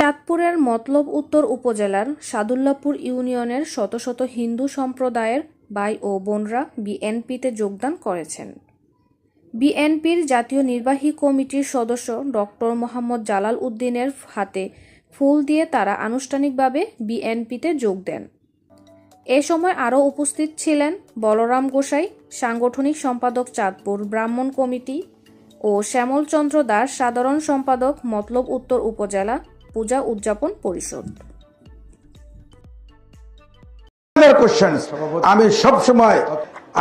চাঁদপুরের মতলব উত্তর উপজেলার সাদুল্লাপুর ইউনিয়নের শত শত হিন্দু সম্প্রদায়ের ভাই ও বোনরা বিএনপিতে যোগদান করেছেন। বিএনপির জাতীয় নির্বাহী কমিটির সদস্য ডক্টর মোহাম্মদ জালাল উদ্দিনের হাতে ফুল দিয়ে তারা আনুষ্ঠানিকভাবে বিএনপিতে যোগ দেন। এ সময় আরও উপস্থিত ছিলেন বলরাম গোসাই, সাংগঠনিক সম্পাদক চাঁদপুর ব্রাহ্মণ কমিটি ও শ্যামলচন্দ্র দাস সাধারণ সম্পাদক, মতলব উত্তর উপজেলা, পূজা উদযাপন পরিষদ। আমি সব সময়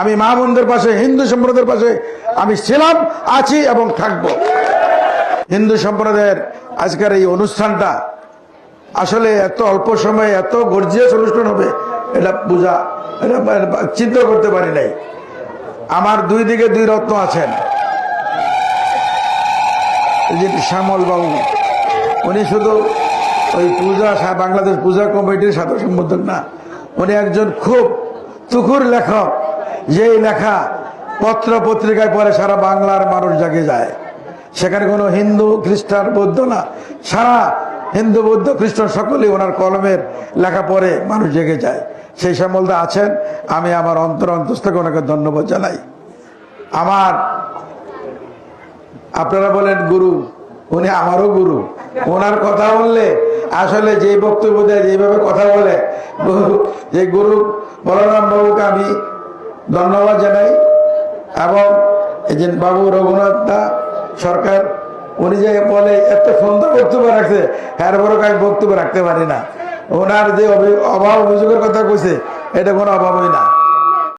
আমি মা বোনদের পাশে, হিন্দু সম্প্রদায়ের পাশে, আমি ছিলাম, আছি এবং থাকব। হিন্দু সম্প্রদায়ের আজকের এই অনুষ্ঠানটা আসলে এত অল্প সময়ে এত গর্জিয়াস অনুষ্ঠান হবে, এটা বোঝা, এটা চিন্তা করতে পারি নাই। আমার দুই দিকে দুই রত্ন আছেন। এই যে শ্যামল বাবু, উনি শুধু ওই পূজা বাংলাদেশ পূজা কমিটির সাথে সম্বোধন না, উনি একজন খুব তুখুর লেখক। যেই লেখা পত্র পত্রিকায় পরে সারা বাংলার মানুষ জাগে যায়। সেখানে কোনো হিন্দু, খ্রিস্টান, বৌদ্ধ না, সারা হিন্দু, বৌদ্ধ, খ্রিস্টান সকলেই ওনার কলমের লেখা পড়ে মানুষ জেগে যায়। সেই সম্বন্ধে আছেন, আমি আমার অন্তর অন্তস্থ থেকে ওনাকে ধন্যবাদ জানাই। আমার আপনারা বলেন গুরু, উনি আমারও গুরু। ওনার কথা বললে, আসলে যে বক্তব্য দেয় যেভাবে কথা বলে যে গুরু, বলরাম বাবুকে আমি ধন্যবাদ জানাই এবং এই যে বাবু রঘুনাথ দা সরকার, উনি যে বলে, এত সুন্দর বক্তব্য রাখছে হ্যার বড় আমি বক্তব্য রাখতে পারি না। ওনার যে অভি- অভাব অভিযোগের কথা কইছে, এটা কোনো অভাবই না।